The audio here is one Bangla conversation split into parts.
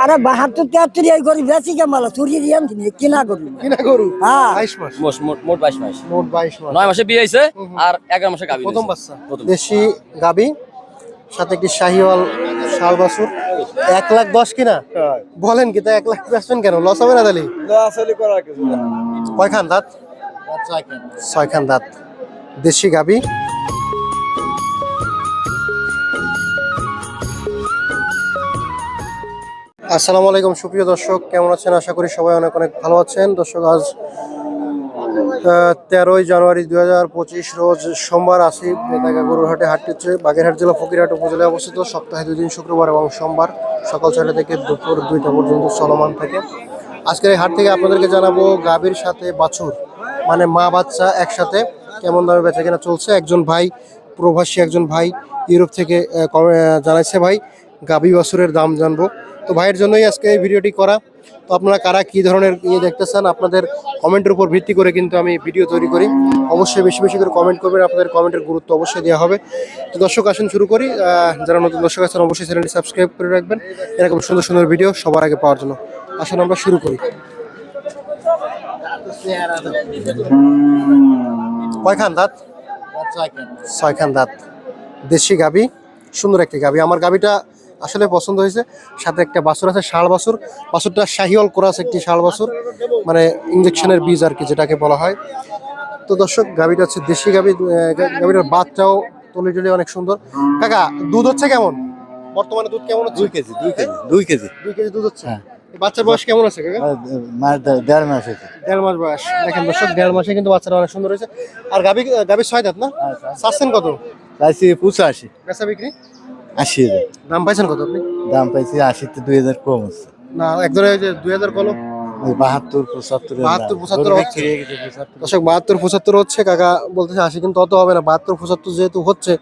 আরে বাহাত্তর তিয়াত্তর এই করি বেশি কামালা চুরি দিয়ে আনছি কিনা করি কিনা গরু? হ্যাঁ। বাইশ মাস। মোট- বাইশ মাস। মোট বাইশ মাস। নয় মাসে বিয়ে হয়েছে আর এগারো মাসে গাভী প্রথম। বাচ্চা। দেশি গাবি সাথে একটি শাহিওয়াল শাল বাছুর এক লাখ দশ কিনা? বলেন কি তা এক লাখ বেচবেন কেন? লস হবে না তাহলে? কয়খান দাঁত? ছয়খান দাঁত। দেশি গাবি আসসালামু আলাইকুম, সুপ্রিয় দর্শক, কেমন আছেন? আশা করি সবাই অনেক অনেক ভালো আছেন। দর্শক, আজ তেরোই জানুয়ারি দুই হাজার পঁচিশ রোজ সোমবার আসি বেতাগা গরুরহাটে হাট হচ্ছে বাগেরহাট জেলা ফকিরহাট উপজেলায় অবস্থিত। সপ্তাহে দুই দিন শুক্রবার এবং সোমবার সকাল ছয়টা থেকে দুপুর দুইটা পর্যন্ত চলমান থাকে। আজকের এই হাট থেকে আপনাদেরকে জানাব গাভীর সাথে বাছুর মানে মা বাচ্চা একসাথে কেমন দামে বেচা কেনা চলছে। একজন ভাই, প্রবাসী একজন ভাই, ইউরোপ থেকে জানাইছে ভাই, গাভী বাছুরের দাম জানব। তো ভাইয়ের জন্যই আজকে এই ভিডিওটি করা। তো আপনারা কারা কি ধরনের ইয়ে দেখতেছেন আপনাদের কমেন্টের উপর ভিত্তি করে কিন্তু আমি ভিডিও তৈরি করি। অবশ্যই বেশি বেশি করে কমেন্ট করবেন আপনাদের কমেন্টের গুরুত্ব অবশ্যই দেওয়া হবে। তো দর্শক আসুন শুরু করি। যারা নতুন দর্শক আছেন অবশ্যই চ্যানেলটি সাবস্ক্রাইব করে রাখবেন। এরকম সুন্দর সুন্দর ভিডিও সবার আগে পাওয়ার জন্য। আসুন আমরা শুরু করি। কয়খান দাঁত? ছয়খান দাঁত। দেশি গাবি সুন্দর একটি গাবি। আমার গাবিটা আসলে পছন্দ হয়েছে। সাথে একটা বাছুর আছে শাল বাছুর। বাছুরটা শাহিওল কোরাস একটি শাল বাছুর। মানে ইঞ্জেকশনের বীজ আর কি যেটাকে বলা হয়। তো দর্শক গাবিটা হচ্ছে দেশি গাবি আহ, গা- গাবিটার বাচ্চাও তলি টলি অনেক সুন্দর। কাকা দুধ হচ্ছে কেমন? বর্তমানে দুধ কেমন হচ্ছে? দুই কেজি দুই কেজি দুই কেজি। দুই কেজি দুধ হচ্ছে? হ্যাঁ। বাচ্চার বয়স কেমন আছে কাকা? দেড় মাস হয়েছে। দেড় মাস বয়স। দেখেন দর্শক দেড় মাসে কিন্তু অনেক সুন্দর হয়েছে। আর গাবি গাবি ছয় দাঁত না? চাচ্ছেন কত? চাইছি পঁচাশি। বেচা বিক্রি? আশি হাজার। দাম পাইছেন কত আপনি? দাম পাইছি আশিতে দুই হাজার কম আছে না একজনে ওই যে দুই হাজার ওই বাহাত্তর পঁচাত্তর বাহাত্তর, পঁচাত্তর দর্শক বাহাত্তর পঁচাত্তর হচ্ছে কাকা বলতেছে আশি কিন্তু অত হবে না। বাহাত্তর পঁচাত্তর যেহেতু হচ্ছে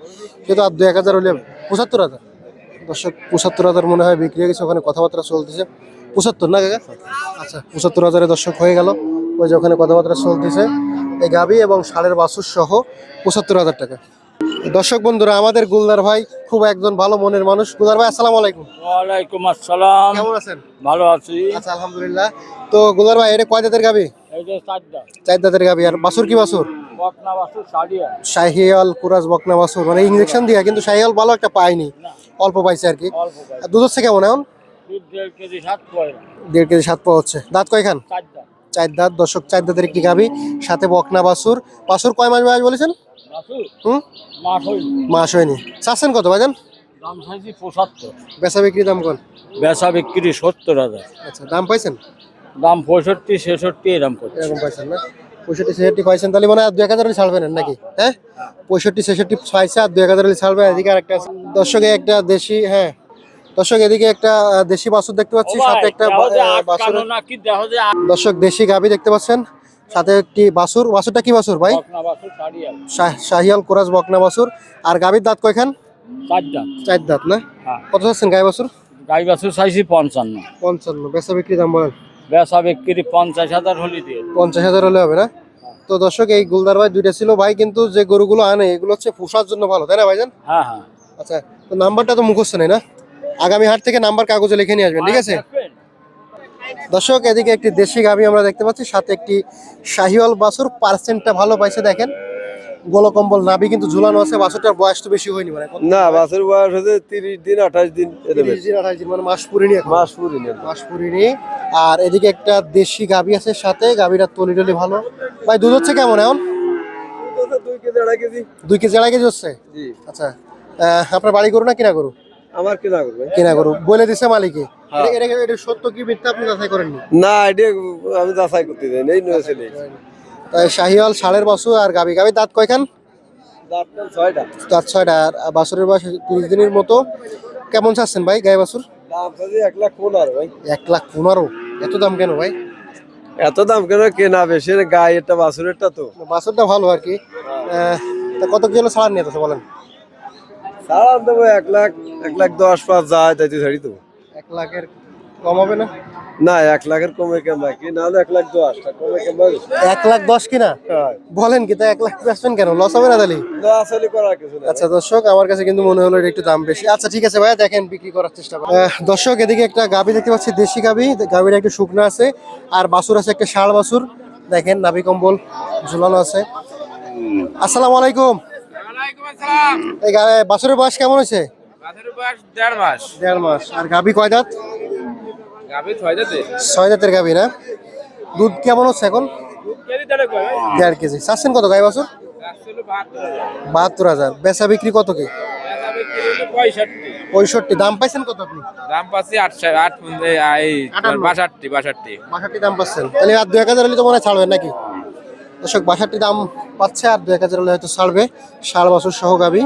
সেহেতু আর এক হাজার হলে পঁচাত্তর হাজার। দর্শক পঁচাত্তর হাজার মনে হয় বিক্রি হয়ে গেছে ওখানে কথাবার্তা চলতেছে। পঁচাত্তর না কাকা? আচ্ছা পঁচাত্তর হাজারে দর্শক হয়ে গেল। ওই যে ওখানে কথাবার্তা চলতেছে। এই গাবি এবং ষাঁড়ের বাছুর সহ পঁচাত্তর হাজার টাকা। দর্শক বন্ধুরা আমাদের গুলদার ভাই খুব একজন ভালো মনের মানুষ। গুলদার ভাই আসসালামু আলাইকুম। ওয়ালাইকুম আসসালাম। কেমন আছেন? ভালো আছি। আচ্ছা আলহামদুলিল্লাহ। তো গুলদার ভাই এটা কয় জাতের গাবি? এই যে চারটা চার দাঁতের গাবি। আর বাসুর কি বাছুর? বকনা বাসু সারিয়া। শাহিয়াল কুরাজ বকনা বাসুর মানে ইঞ্জেকশন দিয়া কিন্তু শাহিয়াল ভালো একটা পাইনি অল্প পাইছে আর কি। দুধ হচ্ছে কেমন এখন? দেড় কেজি সাত পাওয়া হচ্ছে। দাঁত কয়খান? চারটা চার দাঁত দশক চার দাঁতের একটি গাবি সাথে বকনা বাসুর বাছুর কয় মাস বয়স বলেছেন? হুম? মাস হয়নি। চাচ্ছেন কত ভাইজান? দাম চাইছি পঁচাত্তর। বেচা বিক্রি দাম বেচা বিক্রি সত্তর হাজার। আচ্ছা দাম পাইছেন? দাম পঁয়ষট্টি ছেষট্টি এরকম পাইছেন না? পঁয়ষট্টি ছেষট্টি পাইছেন তাহলে মানে আর দু এক হাজার ছাড়বেন নাকি? হ্যাঁ? পঁয়ষট্টি ছেষট্টি পাইছে আর দু এক হাজার ছাড়বে এদিকে। দর্শকে একটা দেশি হ্যাঁ দর্শক এদিকে একটা দেশি বাছুর দেখতে পাচ্ছি সাথে একটা বা- আহ, বাছুরের নাকি দেখো যে আট- দর্শক দেশি গাবি দেখতে পাচ্ছেন সাথে একটি বাছুর। বাছুরটা কি বাছুর ভাই? শাহিয়াল। কোরাস বকনা বাছুর। আর গাবির দাঁত কয়খান? চার দাঁত। না? হ্যাঁ। কত চাচ্ছেন গাই বাছুর? গাই চাইছি পঞ্চান্ন। পঞ্চান্ন। বেচা বিক্রি দাম বলেন? বেচা বিক্রি পঞ্চাশ হাজার হলি দিয়ে। পঞ্চাশ হাজার হলে হবে না? তো দর্শক এই গুলদার ভাই দুইটা ছিল। ভাই কিন্তু যে গরুগুলো আনে এগুলো হচ্ছে পোষার জন্য ভালো তাই না ভাইজান? হ্যাঁ হ্যাঁ। আচ্ছা তো নাম্বারটা তো মুখস্থ নেই না? আগামী হাট থেকে নাম্বার কাগজে লিখে নিয়ে আসবেন ঠিক আছে? দর্শক এদিকে একটি দেশি গাভি আমরা দেখতে পাচ্ছি সাথে একটি শাহিওয়াল বাছুর পার্সেন্টটা ভালো পাইছে দেখেন। গোলকম্বল নাভি কিন্তু ঝুলানো আছে বাছুরটার বয়স তো বেশি হয়নি মানে? না বাসের বয়স হচ্ছে তিরিশ দিন আঠাশ দিন। 30 দিন, 28 দিন, মানে মাস পুরিনি এখন। মাস পুরি নেই মাস পুরিনি। আর এদিকে একটা দেশি গাভি আছে সাথে গাভিটা তলি টলি ভালো। ভাই দুধ হচ্ছে কেমন এখন? দুই কেজি আড়াই কেজি। দুই কেজি আড়াই কেজি হচ্ছে? জি। আচ্ছা আপনার বাড়ি গরু না কিনা গরু? আমার কেনা করবে? কিনা গরু বলে দিছে মালিকে। হ্যাঁ। এটা- সত্য কি মিথ্যা আপনি যাচাই করেননি? না এটা আমি যাচাই করতে যাই এই নয় ছেলে তাই শাহিওয়াল ষাঁড়ের বাছুর আর গাবি। গাবি দাঁত কয়খান? ছয়টা। দাঁত ছয়টা। আর বয়স তিরিশ দিনের মতো। কেমন চাচ্ছেন ভাই এক লাখ পনেরো ভাই। এক লাখ পনেরো? এত দাম কেন ভাই? এত দাম কেন কেনা বেশি? না গায়ে একটা বাছুরেরটা তো। ভালো আর কি। কত কিলো ছাড়ার নিয়ে বলেন? সারা দেবো এক লাখ এক লাখ দশ পাঁচ যায় তাই তুই ছাড়ি দেবো। এক লাখের কম হবে না? না এক লাখের কমে কেমন কি না হলে এক লাখ দশ কমে কেমন এক লাখ দশ কিনা বলেন কি তা এক লাখ বেচবেন কেন? লস হবে না তাহলে? না আসলে করার কিছু না আচ্ছা দর্শক আমার কাছে কিন্তু মনে হলো এটা একটু দাম বেশি। আচ্ছা ঠিক আছে ভাইয়া দেখেন বিক্রি করার চেষ্টা দর্শক এদিকে একটা গাবি দেখতে পাচ্ছি দেশি গাবি। গাবিটা একটু শুকনো আছে আর বাসুর আছে একটা ষাড় বাছুর দেখেন নাবি কম্বল ঝুলানো আছে। আসসালামু আলাইকুম। এই বাছুরের বয়স কেমন হয়েছে? দেড় মাস। দেড় মাস। আর গাবি কয় দাঁত? গাভী ছয় যাতে ছয় দাঁতের গাবি না? দুধ কেমন হচ্ছে এখন? দেড় কেজি। চাচ্ছেন কত গাই বাছুর? বাহাত্তর হাজার। বেচা বিক্রি কত কি? পঁয়ষট্টি। পঁয়ষট্টি। দাম পাইছেন কত আপনি? দাম পাচ্ছি আটশো আট বাষট্টি বাষট্টি। বাষট্টি দাম পাচ্ছেন। তাহলে আর দু এক হাজার হলে তো মনে ছাড়বেন নাকি? দর্শক, বাসাটির দাম পাচ্ছে আর দু এক হাজার হলে হয়তো ছাড়বে। সার বছর সহ গাবি।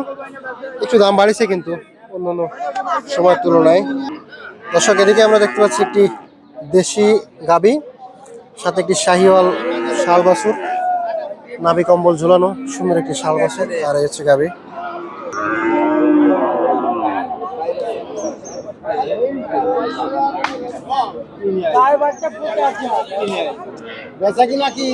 একটু দাম বাড়িছে কিন্তু অন্য অন্য সময়ের তুলনায়। দর্শক, এদিকে আমরা দেখতে পাচ্ছি একটি দেশি গাবি, সাথে একটি শাহিওয়াল শাল বাসুর নাভি কম্বল ঝুলানো, সুন্দর একটি শাল, বাছুর। আর হচ্ছে গাবি। বেচা কি? নাকি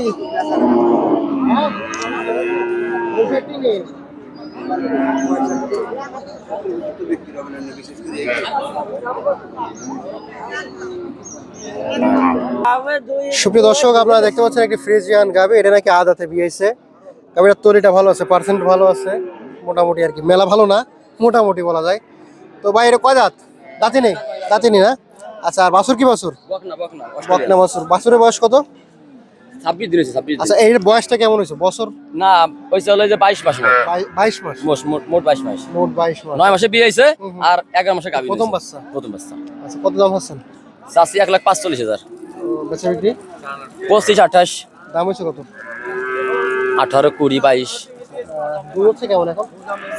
সুপ্রিয় দর্শক, আপনারা দেখতে পাচ্ছেন একটি ফ্রিজিয়ান গাবি। এটা নাকি আদাতে বিয়েছে গাবিটার তলিটা ভালো আছে, পার্সেন্ট ভালো আছে। মোটামুটি আর কি। মেলা ভালো না, মোটামুটি বলা যায়। তো ভাই এটা কয় দাঁত? দাঁতি নেই? দাঁতি নেই না? আচ্ছা আর বাছুর কি বাছুর? বকনা বকনা বাছুর। বয়স কত? ছাব্বিশ দিন হয়েছে ছাব্বিশ আচ্ছা বয়সটা কেমন হয়েছে? বছর? না হয়েছে হলো যে বাইশ মাস বাইশ মাস? মোট বাইশ মাস। মোট বাইশ মাস। নয় মাসে বিয়ে হয়েছে আর এগারো মাসে গাভী প্রথম বাচ্চা? প্রথম বাচ্চা। আচ্ছা কত দাম হচ্ছেন? চাষি এক লাখ পাঁচচল্লিশ হাজার। বেচা বিক্রি? পঁচিশ আঠাশ। দাম হয়েছে কত? আঠারো কুড়ি বাইশ। দুধ হচ্ছে কেমন এখন?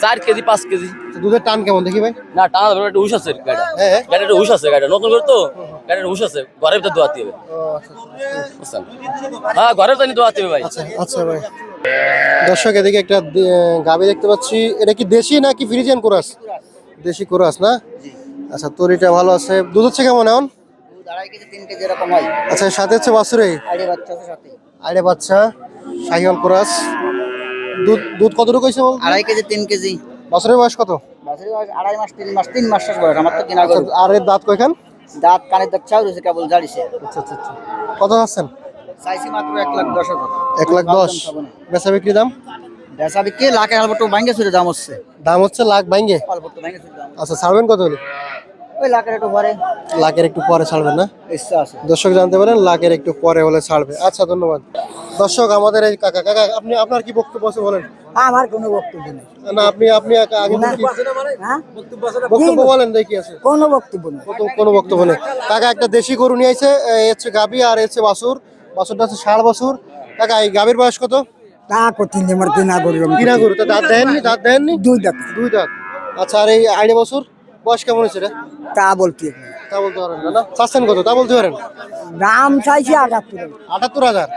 চার কেজি পাঁচ কেজি। আচ্ছা, দুধের টান কেমন? দেখি ভাই। না টানা একটা হুশ আছে গাড়িটা। হ্যাঁ একটা হুশ আছে গাড়িটা। নতুন করে তো? হুশ আছে ঘরের ভিতরে দোয়াতে হবে। আচ্ছা, আচ্ছা, বুঝছেন? হ্যাঁ ঘরের ভিতরে দোয়াতে হবে ভাই। আচ্ছা আচ্ছা ভাই। দর্শক এদিকে একটা গাভী দেখতে পাচ্ছি। এটা কি দেশি নাকি ফ্রিজিয়ান কোরাস? দেশি কোরাস না? আচ্ছা তরিটা ভালো আছে। দুধ হচ্ছে কেমন এখন? হয়। আচ্ছা সাথে হচ্ছে বাসুরে আড়াই বাচ্চা আছে বাচ্চা শাহিওয়াল কোরাস। দুধ দুধ কতটুকু হয়েছে বল আড়াই কেজি তিন কেজি। বছরের বয়স কত? বাছুরের বয়স আড়াই মাস তিন মাস তিন মাস বয়স। আমার তো কিনা আচ্ছা, গরু আর এর দাঁত কয়খান? দাঁত কানের দাঁত রয়েছে কেবল জাড়িছে আচ্ছা আচ্ছা আচ্ছা। কত আছেন চাইছি মাত্র এক লাখ দশ হাজার। এক লাখ দশ। বেচা বিক্রি দাম? বেচা বিক্রি লাখে অল্প একটু ভাঙ্গে চুরে দাম হচ্ছে। দাম হচ্ছে লাখ ভাঙ্গে। অল্প একটু ভাঙ্গে চুরে দাম। আচ্ছা ছাড়বেন কত হলে? ওই লাখের একটু পরে। লাখের একটু পরে ছাড়বেন না? ইচ্ছা আছে। দর্শক জানতে পারেন লাখের একটু পরে হলে ছাড়বে। আচ্ছা ধন্যবাদ। দর্শক আমাদের এই কাকা কাকা আপনি আপনার কি বক্তব্য আছে বলেন? আমার কোনো বক্তব্য নেই। না আপনি আপনি আগে আগে কি হ্যাঁ? বক্তব্য বলেন দেখি আছে। কোনো বক্তব্য নেই। কোনো বক্তব্য নেই। কাকা একটা দেশি গরু নিয়ে আইছে হচ্ছে গাবি আর হচ্ছে বাছুর বাছুরটা হচ্ছে ষাট বছর কাকা এই গাবির বয়স কত? তা করতেন যে আমার কিনা গরু কিনা গরু দাঁত দেননি? দাঁত দেননি? দুই দাঁত। দুই দাঁত। আচ্ছা আর এই আড়াই বছর বয়স কেমন হয়েছে রে? তা বলতে তা বলতে পারেন না, না? চাচ্ছেন কত? তা বলতে পারেন? দাম চাইছি আটাত্তর আটাত্তর হাজার?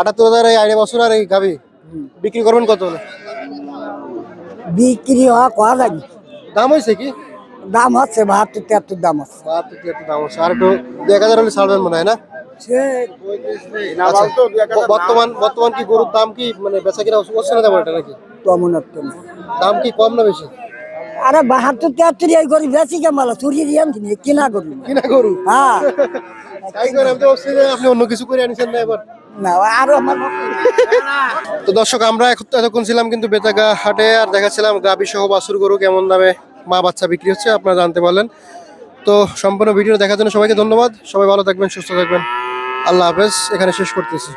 আটাত্তর হাজার এই আড়াই বছর আর এই গাবি বিক্রি করবেন কত হলে? বিক্রি হওয়া করা যাবে। দাম হয়েছে কি? দাম হচ্ছে বাহাত্তর তিয়াত্তর দাম আছে বাহাত্তর তিয়াত্তর দাম হচ্ছে। আর একটু এক হাজার হলে ছাড়বেন মনে হয় না? আচ্ছা, বর্তমান বর্তমান কি গরুর দাম কি মানে বেচা কিনা হচ্ছে না তেমন এটা নাকি? দাম কি কম না বেশি? আরে বাহাত্তর তিয়াত্তর এই গরিব বেশি কেমালা চুরি দিয়ে আনছি কিনা গরু? কিনা গরু? হ্যাঁ। আপনি অন্য কিছু করে আনিছেন না এবার। তো দর্শক আমরা এতক্ষণ ছিলাম কিন্তু বেতাগা হাটে আর দেখাচ্ছিলাম গাবি সহ বাছুর গরু কেমন দামে মা বাচ্চা বিক্রি হচ্ছে আপনারা জানতে পারলেন। তো সম্পূর্ণ ভিডিও দেখার জন্য সবাইকে ধন্যবাদ। সবাই ভালো থাকবেন সুস্থ থাকবেন। আল্লাহ হাফেজ এখানে শেষ করতেছি।